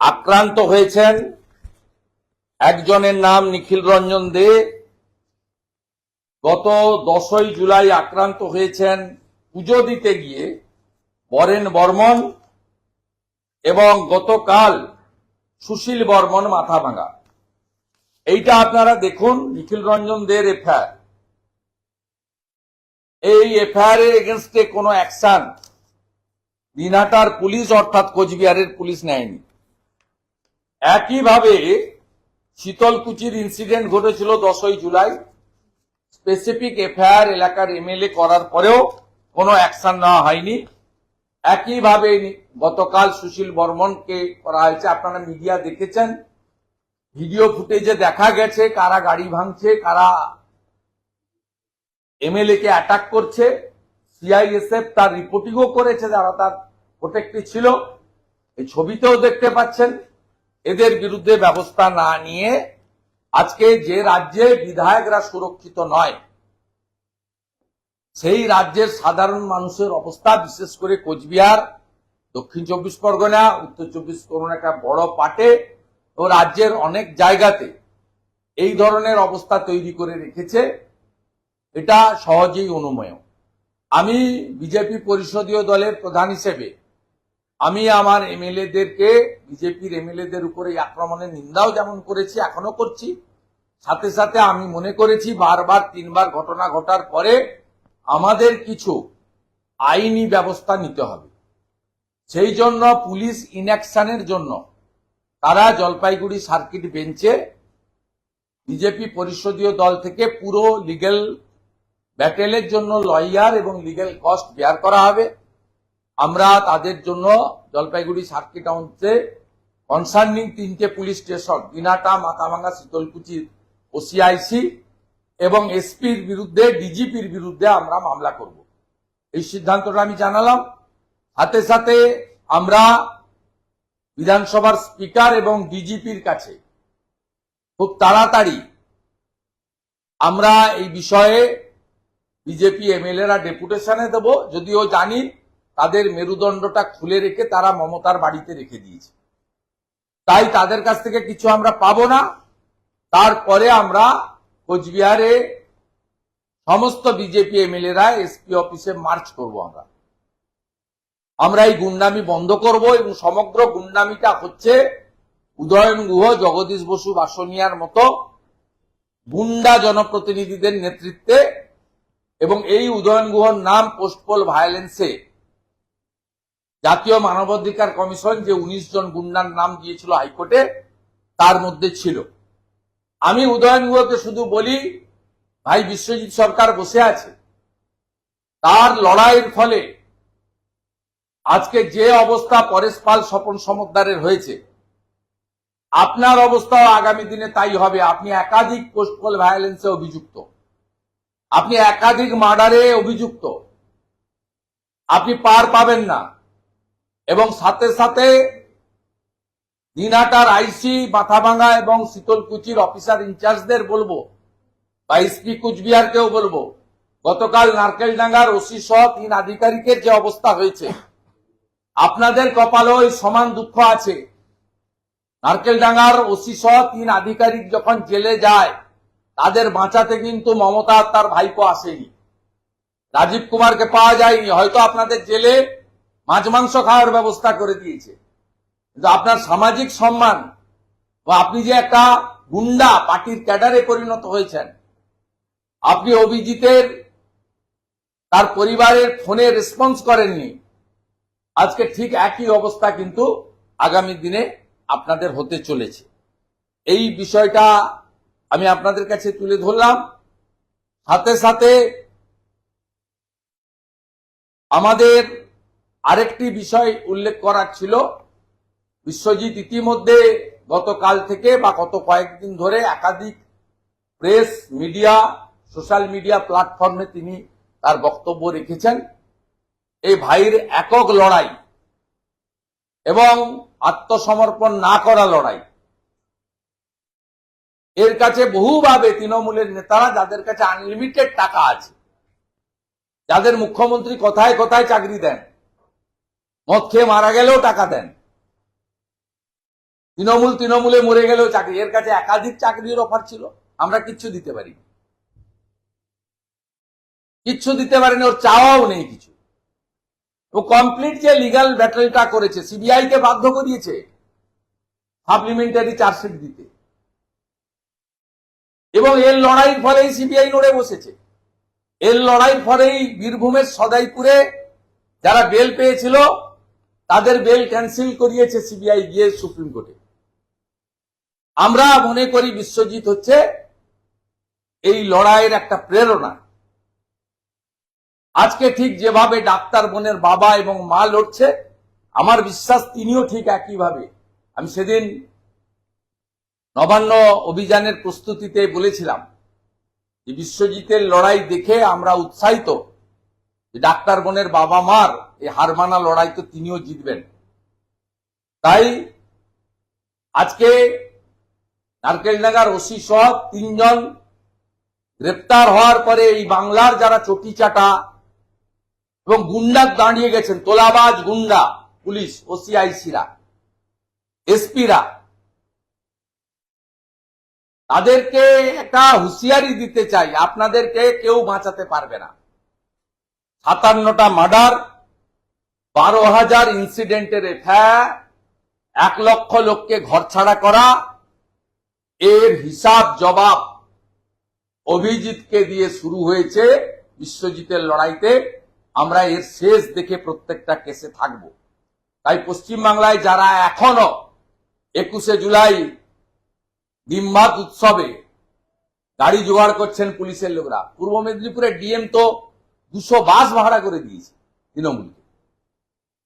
আক্রান্ত হয়েছেন একজনের নাম নিখিল রঞ্জন দে। গত দশই জুলাই আক্রান্ত হয়েছেন পুজো দিতে গিয়ে বরেন বর্মন এবং গতকাল সুশীল বর্মন মাথা ভাঙা। এইটা আপনারা দেখুন, নিখিল রঞ্জন দের এফআইআর। এই এফআইআর এর এগেনস্টে কোনো অ্যাকশন দিনহাটার পুলিশ অর্থাৎ কোচবিহারের পুলিশ নেয়নি। একইভাবে শীতলকুচির ইনসিডেন্ট ঘটেছিল দশই জুলাই। স্পেসিফিক এফআইআর এলাকার এমএলএ করার পরেও কোনো অ্যাকশন নেওয়া হয়নি। একইভাবে গতকাল সুশীল বর্মনকে করা হয়েছে, আপনারা মিডিয়া দেখেছেন। ভিডিও ফুটেজে দেখা গেছে কারা গাড়ি ভাঙছে, কারা এমএলএ কে অ্যাটাক করছে। সিআইএসএফ তার রিপোর্টিংও করেছে, যারা তার প্রোটেক্টে ছিল। এই ছবিতেও দেখতে পাচ্ছেন, এদের বিরুদ্ধে ব্যবস্থা না নিয়ে আজকে যে রাজ্যে বিধায়করা সুরক্ষিত নয়, সেই রাজ্যের সাধারণ মানুষের অবস্থা, বিশেষ করে কোচবিহার, দক্ষিণ চব্বিশ পরগনা, উত্তর চব্বিশ পরগনা একটা বড় পাটে ও রাজ্যের অনেক জায়গাতে এই ধরনের অবস্থা তৈরি করে রেখেছে। এটা সহজেই অনুমেয়। আমি বিজেপি পরিষদীয় দলের প্রধান হিসেবে, আমি আমার এমএলএদেরকে, বিজেপির এমএলএদের উপরে আক্রমণের নিন্দাও যেমন করেছি এখনও করছি। সাথে সাথে আমি মনে করেছি, বারবার তিনবার ঘটনা ঘটার পরে আমাদের কিছু আইনি ব্যবস্থা নিতে হবে। সেই জন্য পুলিশ ইনঅ্যাকশনের জন্য তারা জলপাইগুড়ি সার্কিট বেঞ্চে বিজেপি পরিষদীয় দল থেকে পুরো লিগেল ব্যাটেলের জন্য লয়ার এবং লিগেল কস্ট বেয়ার করা হবে। আমরা তাদের জন্য জলপাইগুড়ি সার্কিট হাউসে কনসার্নিং তিনটে police station Dinhata Mathabhanga, Sitalkuchi, OC IC এবং এসপির বিরুদ্ধে, ডিজিপির বিরুদ্ধে আমরা মামলা করব। এই সিদ্ধান্তটা আমি জানালাম। সাথে সাথে আমরা বিধানসভার স্পিকার এবং ডিজিপির কাছে খুব তাড়াতাড়ি আমরা এই বিষয়ে বিজেপি এমএলএরা ডেপুটেশনে দেব, যদিও জানি তাদের মেরুদণ্ডটা খুলে রেখে তারা মমতার বাড়িতে রেখে দিয়েছে। তাই তাদের কাছ থেকে কিছু আমরা পাবো না। তারপরে আমরা কোচবিহারে সমস্ত বিজেপি এমএলএরা এসপি অফিসে মার্চ করব আমরা। আমরা এই গুন্ডামি বন্ধ করব এবং সমগ্র গুন্ডামিটা হচ্ছে উদয়ন গুহ, জগদীশ বসু, বাসনিয়ার মতো গুন্ডা জনপ্রতিনিধিদের নেতৃত্বে এবং এই উদয়ন গুহর নাম পোস্টপোল ভায়োলেন্সে জাতীয় মানবাধিকার কমিশন যে উনিশ জন গুন্ডার নাম দিয়েছিল হাইকোর্টে, তার মধ্যে ছিল। আমি উদয়ন গুহকে শুধু বলি, ভাই বিশ্বজিৎ সরকার বসে আছে। তার লড়াইয়ের ফলে আজকে যে অবস্থা পরেশ পাল স্বপন সমদ্দারের হয়েছে, আপনার অবস্থাও আগামী দিনে তাই হবে। আপনি একাধিক পোস্টপোল ভায়োলেন্সে অভিযুক্ত। আপনি একাধিক মার্ডারে অভিযুক্ত। আপনি পার পাবেন না। এবং সাথে সাথে দিনহাটার আইসি, মাথাভাঙ্গা এবং শীতলকুচির অফিসার ইনচার্জদের বলব বা এসপি কুচবিহারকেও বলব, গতকাল নারকেলডাঙ্গার ওসি সহ তিন আধিকারিকের যে অবস্থা হয়েছে, আপনাদের কপালে ওই সমান দুঃখ আছে। নারকেলডাঙ্গার ওসি সহ তিন আধিকারিক যখন জেলে যায় তাদের বাঁচাতে কিন্তু মমতা তার ভাইপো আসেনি। রাজীব কুমারকে পাওয়া যায়নি, হয়তো আপনাদের জেলে মাছ, মাংস খাওয়ার ব্যবস্থা করে দিয়েছে। কিন্তু আপনার সামাজিক সম্মান বা আপনি যে একটা গুন্ডা পার্টির ক্যাডারে পরিণত হয়েছেন, আপনি অভিজিতের তার পরিবারের ফোনে রেসপন্স করেননি, আজকে ঠিক একই অবস্থা কিন্তু আগামী দিনে আপনাদের হতে চলেছে। এই বিষয়টা আমি আপনাদের কাছে তুলে ধরলাম। সাথে সাথে আমাদের আরেকটি বিষয় উল্লেখ করার ছিল। বিশ্বজিৎ ইতিমধ্যে গতকাল থেকে বা গত কয়েকদিন ধরে একাধিক প্রেস, মিডিয়া, সোশ্যাল মিডিয়া প্ল্যাটফর্মে তিনি তার বক্তব্য রেখেছেন। এই ভাইয়ের একক লড়াই এবং আত্মসমর্পণ না করা লড়াই এর কাছে বহুভাবে তৃণমূলের নেতারা যাদের কাছে আনলিমিটেড টাকা আছে, যাদের মুখ্যমন্ত্রী কথায় কোথায় চাকরি দেন, মদ খেয়ে মারা গেলেও টাকা দেন, তৃণমূল তৃণমূলে মরে গেলেও চাকরি, এর কাছে একাধিক চাকরির অফার ছিল, আমরা কিচ্ছু দিতে পারি কিচ্ছু দিতে পারিনি, ওর চাওয়াও নেই কিছু। ও কমপ্লিট যে লিগাল ব্যাটেলটা করেছে সিবিআই কে বাধ্য করিয়েছে সাপ্লিমেন্টারি চার্জশিট দিতে। এবং এর লড়াইয়ের ফলেই সিবিআই লড়ে বসেছে। এর লড়াইয়ের ফলেই বীরভূমের সদাইপুরে যারা বেল পেয়েছিল, তাদের বেল ক্যান্সেল করিয়েছে সিবিআই গিয়ে সুপ্রিম কোর্টে। আমরা মনে করি বিশ্বজিৎ হচ্ছে এই লড়াইয়ের একটা প্রেরণা। আজকে ঠিক যেভাবে ডাক্তার বোনের বাবা এবং মা লড়ছে, আমার বিশ্বাস তিনিও ঠিক একইভাবে। আমি সেদিন নবান্ন অভিযানের প্রস্তুতিতে বলেছিলাম যে বিশ্বজিতের লড়াই দেখে আমরা উৎসাহিত ডাক্তার বোনের বাবা মার এই হারমানা লড়াই তো তিনিও জিতবেন। তাই আজকে নারকেলডাঙ্গার ওসি সহ তিনজন গ্রেপ্তার হওয়ার পরে এই বাংলার যারা চটি চাটা এবং গুন্ডা দাঁড়িয়ে গেছেন, তোলাবাজ গুন্ডা, পুলিশ ওসিআইসিরা এসপিরা তাদেরকে একটা হুঁশিয়ারি দিতে চাই, আপনাদেরকে কেউ বাঁচাতে পারবে না। সাতান্নটা মার্ডার, বারো হাজার ইনসিডেন্টের এফআইআর, এক লক্ষ লোককে ঘরছাড়া করা, এর হিসাব জবাব অভিজিৎকে দিয়ে শুরু হয়েছে বিশ্বজিতের লড়াইতে। আমরা এর শেষ দেখে প্রত্যেকটা কেসে থাকব। তাই পশ্চিমবাংলায় যারা এখনও একুশে জুলাই ডিম্বাত উৎসবে গাড়ি জোগাড় করছেন পুলিশের লোকরা। পূর্ব মেদিনীপুরের ডিএম তো দুশো বাস ভাড়া করে দিয়েছে তৃণমূলকে।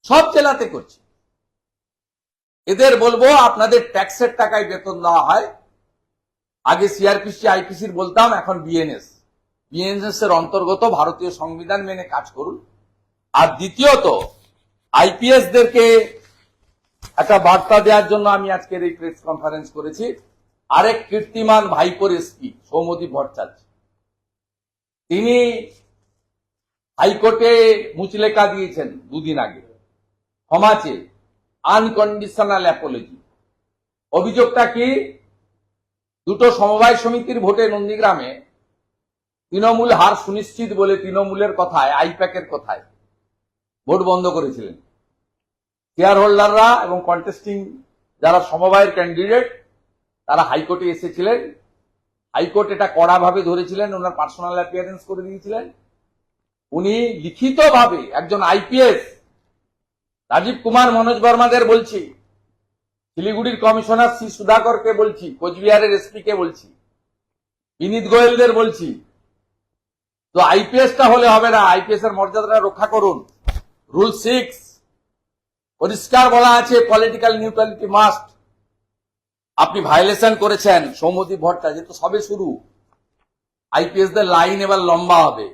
সব জেলাতে করছে। এদের বলব আপনাদের ট্যাক্সের টাকায় বেতন দেওয়া হয়। আগে সিআরপিসি আইপিসির বলতাম, এখন বিএনএস বিএনএস এর অন্তর্গত ভারতীয় সংবিধান মেনে কাজ করুন। আর দ্বিতীয়ত আইপিএস দেরকে একটা বার্তা দেওয়ার জন্য আমি আজকের এই প্রেস কনফারেন্স করেছি। আরেক কীর্তিমান ভাইপোর এসপি সৌমদীপ ভট্টাচার্য। তিনি হাইকোর্টে মুচলেকা দিয়েছেন দুদিন আগে। ক্ষমা চেয়ে আনকন্ডিশনাল অ্যাপোলজি অভিযোগটা কি? দুটো সমবায় সমিতির ভোটে নন্দীগ্রামে তৃণমূল হার সুনিশ্চিত বলে তৃণমূলের কথায়, আইপ্যাকের কথায় ভোট বন্ধ করেছিলেন। শেয়ার হোল্ডাররা এবং কন্টেস্টিং যারা সমবায়ের ক্যান্ডিডেট তারা হাইকোর্টে এসেছিলেন। হাইকোর্ট এটা কড়াভাবে ধরেছিলেন, ওনার পার্সোনাল অ্যাপিয়ারেন্স করে দিয়েছিলেন। উনি লিখিতভাবে একজন আইপিএস, রাজীব কুমার মনোজ বর্মাদের বলছি, শিলিগুড়ির কমিশনার শ্রী সুধাকরকে বলছি, কোচবিহারের এসপি কে বলছি, বিনীত গোয়েলদের বলছি। তো আইপিএসটা হলে হবে না আইপিএস এর মর্যাদাটা রক্ষা করুন। রুল সিক্স, পরিষ্কার বলা আছে, পলিটিক্যাল নিউট্রালিটি মাস্ট। আপনি ভায়োলেশন করেছেন সৌমদীপ ভট্টাচার্য, তো সবে শুরু। আইপিএস দের লাইন এবার লম্বা হবে।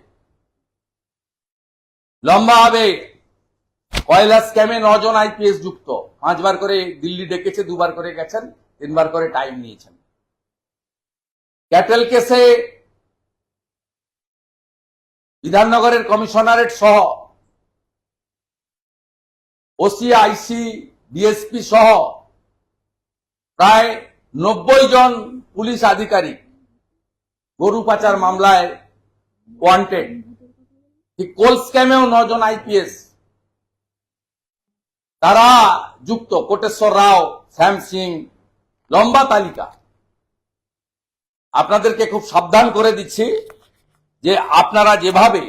লম্বা হবে। কয়লা স্ক্যামে নজন আইপিএস যুক্ত। পাঁচবার করে দিল্লি ডেকেছে, দুবার করে গেছেন, তিনবার করে টাইম নিয়েছেন। ক্যাটেল কেসে বিধাননগরের কমিশনারেট সহ ওসি আইসি ডিএসপি সহ প্রায় নব্বই জন পুলিশ আধিকারিক গরু পাচার মামলায় ওয়ান্টেড কোল স্ক্যামেও নজন আইপিএস তারা যুক্ত কোটেশ্বর রাও, শ্যাম সিং, লম্বা তালিকা। আপনাদেরকে খুব সাবধান করে দিচ্ছি যে আপনারা যেভাবে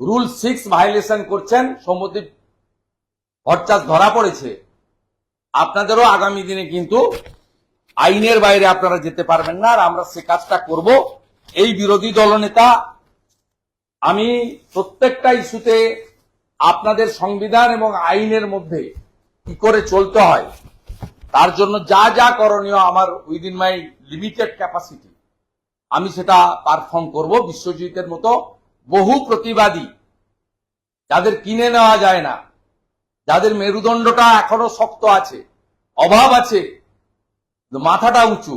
রুল সিক্স ভাইলেশন করছেন সৌমদ্বীপ ভট্টাচ ধরা পড়েছে আপনাদেরও আগামী দিনে কিন্তু আইনের বাইরে আপনারা যেতে পারবেন না, আর আমরা সে কাজটা করব। এই বিরোধী দলনেতা, আমি প্রত্যেকটা ইস্যুতে আপনাদের সংবিধান এবং আইনের মধ্যে কি করে চলতে হয়, তার জন্য যা যা করণীয় আমার উইদিন মাই লিমিটেড ক্যাপাসিটি আমি সেটা পারফর্ম করব। বিশ্বজিতের মতো বহু প্রতিবাদী, যাদের কিনে নেওয়া যায় না যাদের মেরুদণ্ডটা এখনও শক্ত আছে, অভাব আছে, মাথাটা উঁচু,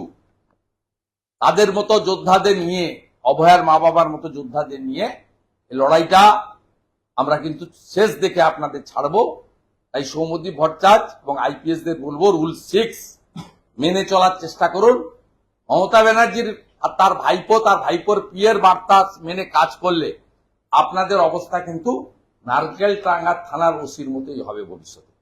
তাদের মতো যোদ্ধাদের নিয়ে, অভয়ার মা বাবার মতো যোদ্ধাদের নিয়ে লড়াইটা আমরা কিন্তু শেষ দেখে আপনাদের ছাড়বো। তাই সৌমদীপ ভট্টাচার্য এবং আইপিএস দের বলব, রুল সিক্স, মেনে চলার চেষ্টা করুন। মমতা ব্যানার্জির আর তার ভাইপো, তার ভাইপোর পিয়ের বার্তা মেনে কাজ করলে আপনাদের অবস্থা কিন্তু নারকেল টাঙ্গা থানার ওসির মতোই হবে ভবিষ্যতে।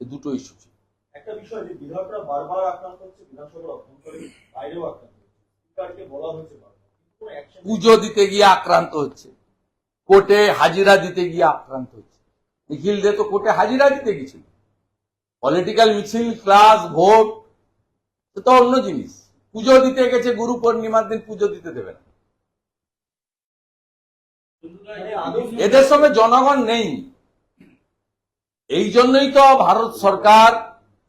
এই দুটো ইস্যু ছিল একটা বিষয় যে বিধায়করা বারবার আক্রান্ত হচ্ছে বিধানসভার অভ্যন্তরে বাইরেও আক্রান্ত হচ্ছে। বলা হয়েছে বারবার। কিন্তু কোনো অ্যাকশন পুজো দিতে গিয়ে আক্রান্ত হচ্ছে। কোর্টে হাজিরা দিতে গিয়ে আক্রান্ত হচ্ছে। নিখিল দে তো কোর্টে হাজিরা দিতে গেছিল। পলিটিক্যাল মিছিল ক্লাস ভোট সে তো অন্য জিনিস। পুজো দিতে গেছে গুরু পূর্ণিমার দিন পুজো দিতে দেবে না। এদের সঙ্গে জনগণ নেই। এই জন্যই তো ভারত সরকার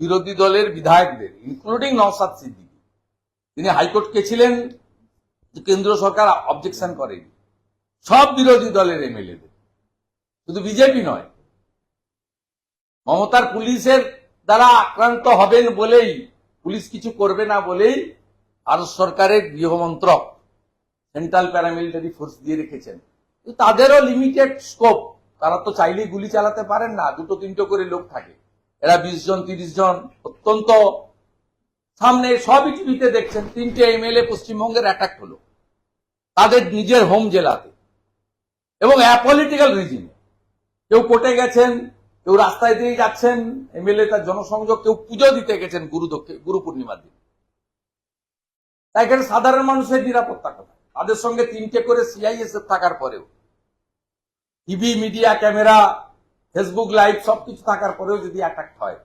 বিরোধী দলের বিধায়কদের ইনক্লুডিং নওসাদ সিদ্দিকী। তিনি হাইকোর্ট গেছিলেন যে কেন্দ্র সরকার অবজেকশন করেনি। সব বিরোধী দলের এমএলএদের। শুধু বিজেপি নয়, মমতার পুলিশের দ্বারা আক্রান্ত হবেন বলেই, পুলিশ কিছু করবে না বলেই ভারত সরকারের গৃহমন্ত্রক সেন্ট্রাল প্যারামিলিটারি ফোর্স দিয়ে রেখেছেন। তাদেরও লিমিটেড স্কোপ তারা তো চাইলেই গুলি চালাতে পারেন না, দুটো তিনটো করে লোক থাকে। এরা বিশ জন, তিরিশ জন, অত্যন্ত সামনে সবই টিভিতে দেখছেন, তিনটে এমএলএ পশ্চিমবঙ্গের অ্যাটাক হলো। তাদের নিজের হোম জেলাতে। এবং অ্যাপলিটিক্যাল রিজিনে কেউ কোর্টে গেছেন, কেউ রাস্তায় দিয়ে যাচ্ছেন এমএলএ তার জনসংযোগ, কেউ পুজো দিতে গেছেন গুরু দক্ষে- গুরু পূর্ণিমার দিন। তাই সাধারণ মানুষের নিরাপত্তা কথা তাদের সঙ্গে তিনটে করে সিআইএসএফ থাকার পরেও। TV media camera Facebook live সবকিছু থাকার পরেও যদি অ্যাটাক হয়।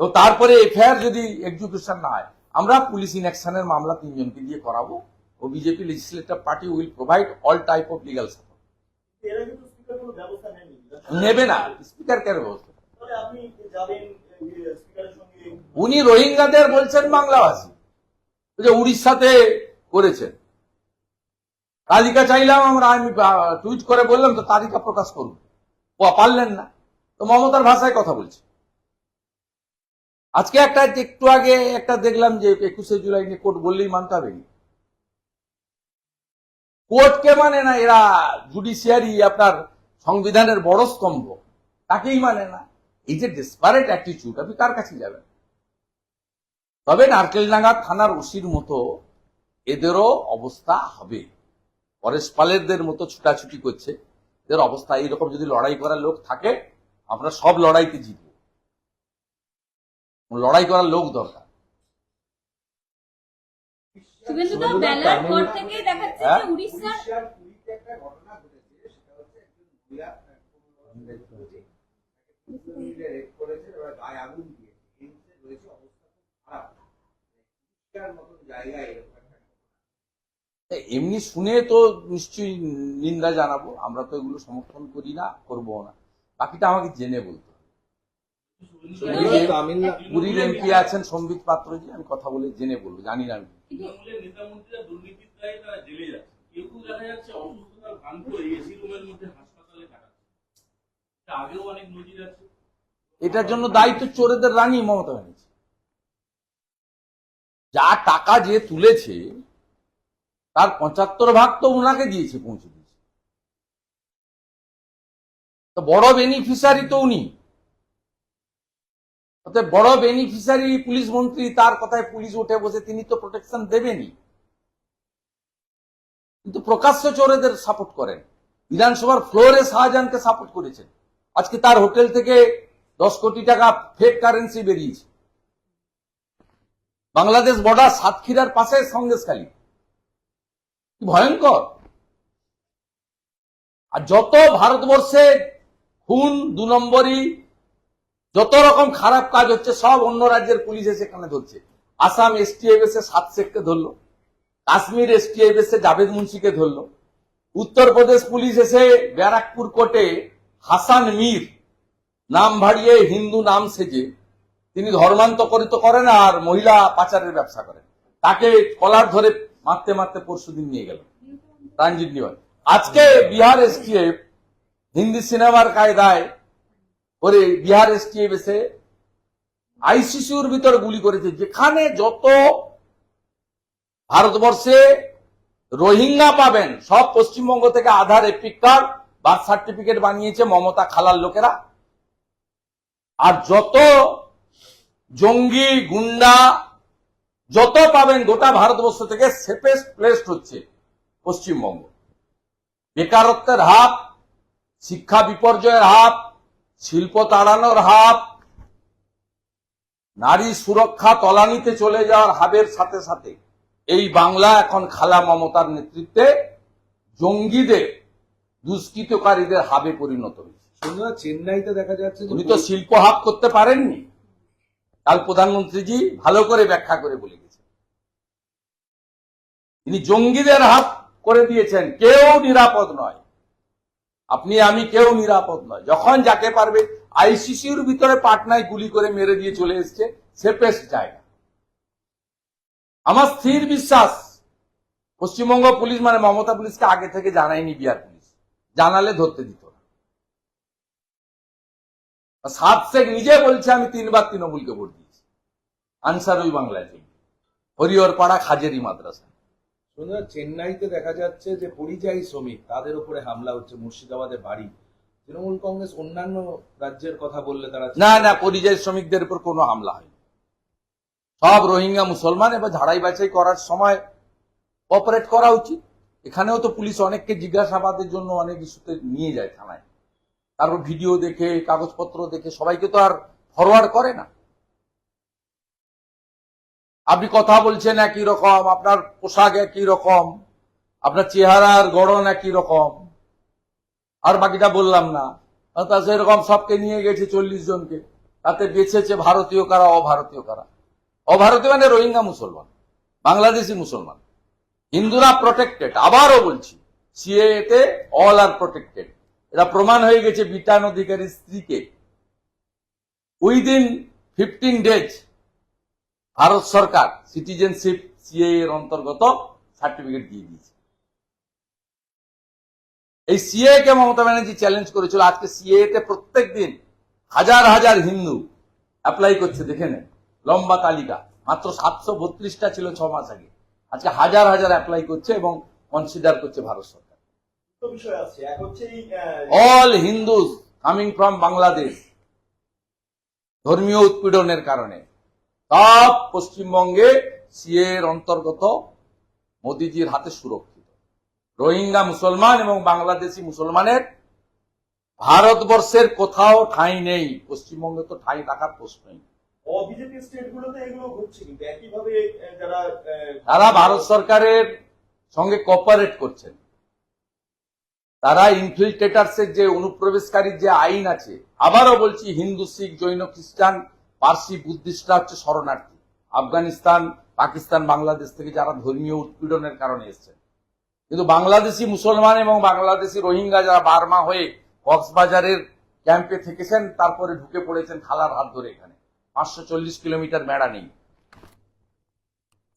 তো তারপরে এফআইআর যদি এক্সিকিউশন না হয় আমরা পুলিশ ইনঅ্যাকশনের মামলা তিনজনকে দিয়ে করাবো ও BJP legislative party will provide all type of legal support নেবে না স্পিকার কেন ব্যবস্থা উনি রোহিঙ্গাদের বলছেন বাংলাভাষী। যে উড়িষ্যাতে করেছেন। তালিকা চাইলাম আমরা, আমি টুইট করে বললাম, তো তালিকা প্রকাশ করুন। ও পারলেন না। তো মমতার ভাষায় কথা বলছে। আজকে একটা, একটু আগে একটা দেখলাম যে একুশে জুলাই নিয়ে কোর্ট বললেই মানতে হবে। কোর্টকে মানে না, এরা জুডিশিয়ারি, আপনার সংবিধানের বড় স্তম্ভ। তাকেই মানে না। এই যে ডেসপারেট অ্যাটিটিউড আপনি কার কাছে যাবেন? তবে নারকেল নারকেলডাঙ্গা থানার ওসির মতো এদেরও অবস্থা হবে। পরেশ পালেরদের মতো ছুটাছুটি করছে। এদের অবস্থা এইরকম যদি লড়াই করার লোক থাকে আমরা সব লড়াইতে জিতব। লড়াই করার লোক দরকার। দেখাচ্ছে হ্যাঁ? যে উড়িষ্যার উড়িষ্যার পুরীতে একটা ঘটনা ঘটেছে সেটা হচ্ছে একজন মহিলা পনেরো মিনিটে রেপ করেছে এবার গায়ে আগুন দিয়েছে। এইমসে রয়েছে অবস্থা খুব খারাপ। উড়িষ্যার মতন জায়গায় এমনি শুনে তো নিশ্চয়ই নিন্দা জানাব। আমরা তো এগুলো সমর্থন করি না করব না। বাকিটা আমাকে জেনে বলতে। পুরীর এমপি আছেন সম্বিত পাত্রজি আমি কথা বলে জেনে বলব জানি না আমি। তৃণমূলের নেতামন্ত্রীরা দুর্নীতির দায়ে তারা জেলে যাচ্ছে। কেউ কেউ দেখা যাচ্ছে অসুস্থতার ভান করে এসি রুমের মধ্যে হাসপাতালে কাটাচ্ছে। এটা আগেও অনেক নজির আছে। এটার জন্য দায়িত্ব চোরেদের রানী মমতা ব্যানার্জি। যা টাকা যে তুলেছে তার পঁচাত্তর ভাগ তো ওনাকে দিয়েছে, পৌঁছে দিয়েছে। তো বড় বেনিফিশিয়ারি তো উনি। বড় বেনিফিশিয়ারি পুলিশ মন্ত্রী, তার কথায় পুলিশ উঠে বসে তিনি তো প্রোটেকশন দেবেনই। কিন্তু প্রকাশ্য চোরেদের সাপোর্ট করেন। বিধানসভার ফ্লোরে শাহজাহানকে সাপোর্ট করেছেন। আজকে তার হোটেল থেকে দশ কোটি টাকা ফেক কারেন্সি বেরিয়েছে। বাংলাদেশ বর্ডার সাতক্ষীরার পাশে সন্দেশখালী। ভয়ঙ্কর। আর যত ভারতবর্ষে খুন দু নম্বরই যত রকম খারাপ কাজ হচ্ছে, সব অন্য রাজ্যের পুলিশ এসে এখানে ধরছে। আসাম এসটিএফ এসে সাত শেখকে ধরলো, কাশ্মীর এসটিএফ এসে জাভেদ মুন্সিকে ধরলো, উত্তরপ্রদেশ পুলিশ এসে ব্যারাকপুর কোর্টে হাসান মীর নাম ভাড়িয়ে হিন্দু নাম সেজে, তিনি ধর্মান্তরিত করেন আর মহিলা পাচারের ব্যবসা করেন। তাকে কলার ধরে মারতে মারতে পরশুদিন নিয়ে গেল। রঞ্জিত নিবাস আজকে বিহার এসটিএফ, হিন্দি সিনেমার কায়দায় করে বিহার এসটিএফ এসে আইসিসিউর ভিতরে গুলি করেছে, যেখানে যত ভারতবর্ষে রোহিঙ্গা পাবেন, সব পশ্চিমবঙ্গ থেকে Aadhaar EPIC card birth certificate বানিয়েছে মমতা খালার লোকেরা। আর যত জঙ্গি, গুন্ডা যত পাবেন গোটা ভারতবর্ষ থেকে সেফেস্ট প্লেসড হচ্ছে পশ্চিমবঙ্গ। বেকারত্বের হাত শিক্ষা বিপর্যয়ের হাত শিল্প তাড়ানোর হাত নারী সুরক্ষা তলানিতে চলে যাওয়ার হাবের সাথে সাথে এই বাংলা এখন খালা মমতার নেতৃত্বে জঙ্গিদের দুষ্কৃতকারীদের হাবে পরিণত হয়েছে। চেন্নাইতে দেখা যাচ্ছে উনি তো শিল্প হাব করতে পারেননি। কাল প্রধানমন্ত্রীজি ভালো করে ব্যাখ্যা করে বলে গেছেন। তিনি জঙ্গিদের হাত করে দিয়েছেন, কেউ নিরাপদ নয়। আপনি, আমি কেউ নিরাপদ নয়। যখন যাকে পারবে, আইসিসির ভিতরে পাটনায় গুলি করে মেরে দিয়ে চলে এসছে সেফেস্ট জায়গা আমার স্থির বিশ্বাস, পশ্চিমবঙ্গ পুলিশ মানে মমতা পুলিশকে আগে থেকে জানায়নি বিহার পুলিশ। জানালে ধরতে দিত। সাত শেখ নিজে বলছে আমি তিনবার তৃণমূলকে ভোট দিয়েছি। আনসার ওই বাংলায় জন্য হরিহরপাড়া খাজেরি মাদ্রাসা। চেন্নাইতে দেখা যাচ্ছে যে পরিযায়ী শ্রমিক তাদের উপরে হামলা হচ্ছে মুর্শিদাবাদের বাড়ি। তৃণমূল কংগ্রেস অন্যান্য রাজ্যের কথা বললে তারা না না পরিযায়ী শ্রমিকদের উপর কোনো হামলা হয়নি। সব রোহিঙ্গা মুসলমান এবার ঝাড়াই বাছাই করার সময় অপারেট করা উচিত। এখানেও তো পুলিশ অনেককে জিজ্ঞাসাবাদের জন্য অনেক ইস্যুতে নিয়ে যায় থানায়। তারপর ভিডিও দেখে, কাগজপত্র দেখে সবাইকে তো আর ফরওয়ার্ড করে না। আপনি কথা বলছেন একই রকম, আপনার পোশাক একই রকম, আপনার চেহারার গড়ন একই রকম। আর বাকিটা বললাম না। তা সেরকম সবকে নিয়ে গেছে চল্লিশ জনকে। তাতে বেছেছে ভারতীয় কারা, অভারতীয় কারা? অভারতীয় মানে রোহিঙ্গা মুসলমান, বাংলাদেশি মুসলমান। হিন্দুরা প্রোটেক্টেড আবারও বলছি সিএতে অল আর প্রোটেক্টেড এটা প্রমাণ হয়ে গেছে বিটান অধিকারীর স্ত্রীকে। উইদিন ফিফটিন ডেজ ভারত সরকার সিটিজেনশিপ সিএ এর অন্তর্গত সার্টিফিকেট দিয়ে দিয়েছে। এই সিএ কে মমতা ব্যানার্জি চ্যালেঞ্জ করেছিল। আজকে সিএ তে প্রত্যেক দিন হাজার হাজার হিন্দু অ্যাপ্লাই করছে, দেখে নেন। লম্বা তালিকা, মাত্র সাতশো বত্রিশটা ছিল ছ মাস আগে। আজকে হাজার হাজার অ্যাপ্লাই করছে এবং কনসিডার করছে ভারত সরকার। All Hindus coming from Bangladesh ধর্মীয় উৎপীড়নের কারণে। সব পশ্চিমবঙ্গে সিএ এর অন্তর্গত মোদিজির হাতে সুরক্ষিত। রোহিঙ্গা মুসলমান এবং বাংলাদেশি মুসলমানের ভারতবর্ষের কোথাও ঠাঁই নেই। পশ্চিমবঙ্গে তো ঠাঁই থাকার প্রশ্নই। তারা ভারত সরকারের সঙ্গে কোঅপারেট করছেন। তারা ইনফিল্ট্রেটার্স এর যে অনুপ্রবেশকারীর যে আইন আছে, আবারও বলছি হিন্দু, শিখ, জৈন, খ্রিস্টান, পার্সি বুদ্ধিস্টরা হচ্ছে শরণার্থী। আফগানিস্তান, পাকিস্তান, বাংলাদেশ থেকে যারা ধর্মীয় উৎপীড়নের কারণে এসেছেন। কিন্তু বাংলাদেশি মুসলমান এবং বাংলাদেশি রোহিঙ্গা যারা বার্মা হয়ে কক্সবাজারের ক্যাম্পে থেকেছেন, তারপরে ঢুকে পড়েছেন খালার হাত ধরে এখানে। পাঁচশো চল্লিশ কিলোমিটার মেড়া নেই।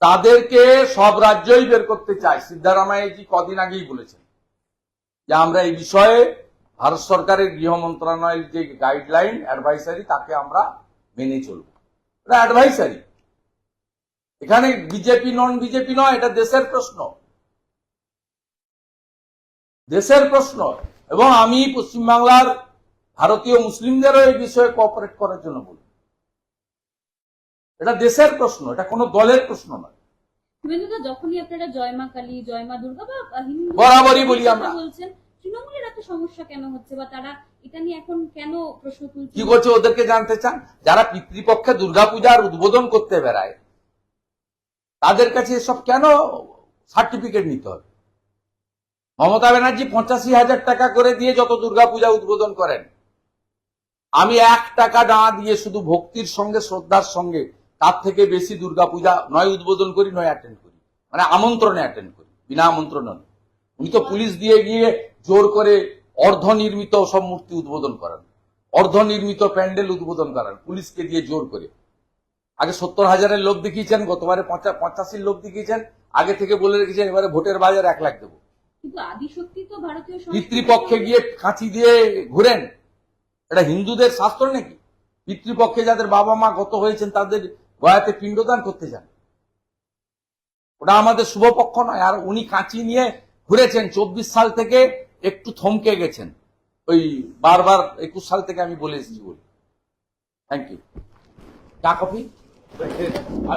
তাদেরকে সব রাজ্যই বের করতে চায়। সিদ্ধারামাইজি কদিন আগেই বলেছেন। যে আমরা এই বিষয়ে ভারত সরকারের গৃহ মন্ত্রণালয়ের যে গাইডলাইন অ্যাডভাইসারি তাকে আমরা মেনে চলব। এটা অ্যাডভাইসারি এখানে বিজেপি নন বিজেপি নয়, এটা দেশের প্রশ্ন। দেশের প্রশ্ন। এবং আমি পশ্চিমবাংলার ভারতীয় মুসলিমদেরও এই বিষয়ে কোঅপারেট করার জন্য বলব এটা দেশের প্রশ্ন, এটা কোনো দলের প্রশ্ন নয়। শুভেন্দুদা যখনই আপনারা জয় মা কালী জয় মা দুর্গা বা হিন্দু বরাবরই বলি আমরা। বলছেন তৃণমূলের এত সমস্যা কেন হচ্ছে বা তারা এটা নিয়ে এখন কেন প্রশ্ন তুলছে কি করছে ওদেরকে জানতে চান? যারা পিতৃপক্ষে দুর্গাপূজার উদ্বোধন করতে বেড়ায় তাদের কাছে এসব কেন সার্টিফিকেট নিতে হবে? মমতা ব্যানার্জি পঁচাশি হাজার টাকা করে দিয়ে যত দুর্গাপূজা উদ্বোধন করেন আমি এক টাকা না দিয়ে শুধু ভক্তির সঙ্গে শ্রদ্ধার সঙ্গে তার থেকে বেশি দুর্গাপূজা নয় উদ্বোধন করি নয় অ্যাটেন্ড করি। মানে আমন্ত্রণে অ্যাটেন্ড করি বিনা আমন্ত্রণে। উনি তো পুলিশ দিয়ে গিয়ে জোর করে অর্ধনির্মিত সব মূর্তি উদ্বোধন করান। অর্ধনির্মিত প্যান্ডেল উদ্বোধন করান পুলিশকে দিয়ে জোর করে। আগে সত্তর হাজারের লোক দেখিয়েছেন গতবারে পঁচাশির লোক দেখিয়েছেন আগে থেকে বলে রেখেছেন এবারে ভোটের বাজার এক লাখ দেবো। পিতৃপক্ষে গিয়ে কাঁচি দিয়ে ঘুরেন। এটা হিন্দুদের শাস্ত্র নাকি? পিতৃপক্ষে যাদের বাবা মা গত হয়েছেন তাদের গয়াতে পিণ্ডদান করতে যান। ওটা আমাদের শুভপক্ষ নয়, আর উনি কাঁচি নিয়ে ঘুরেছেন। চব্বিশ সাল থেকে একটু থমকে গেছেন। ওই বারবার একুশ সাল থেকে আমি বলে এসেছি বলি। থ্যাংক ইউ চা, কফি?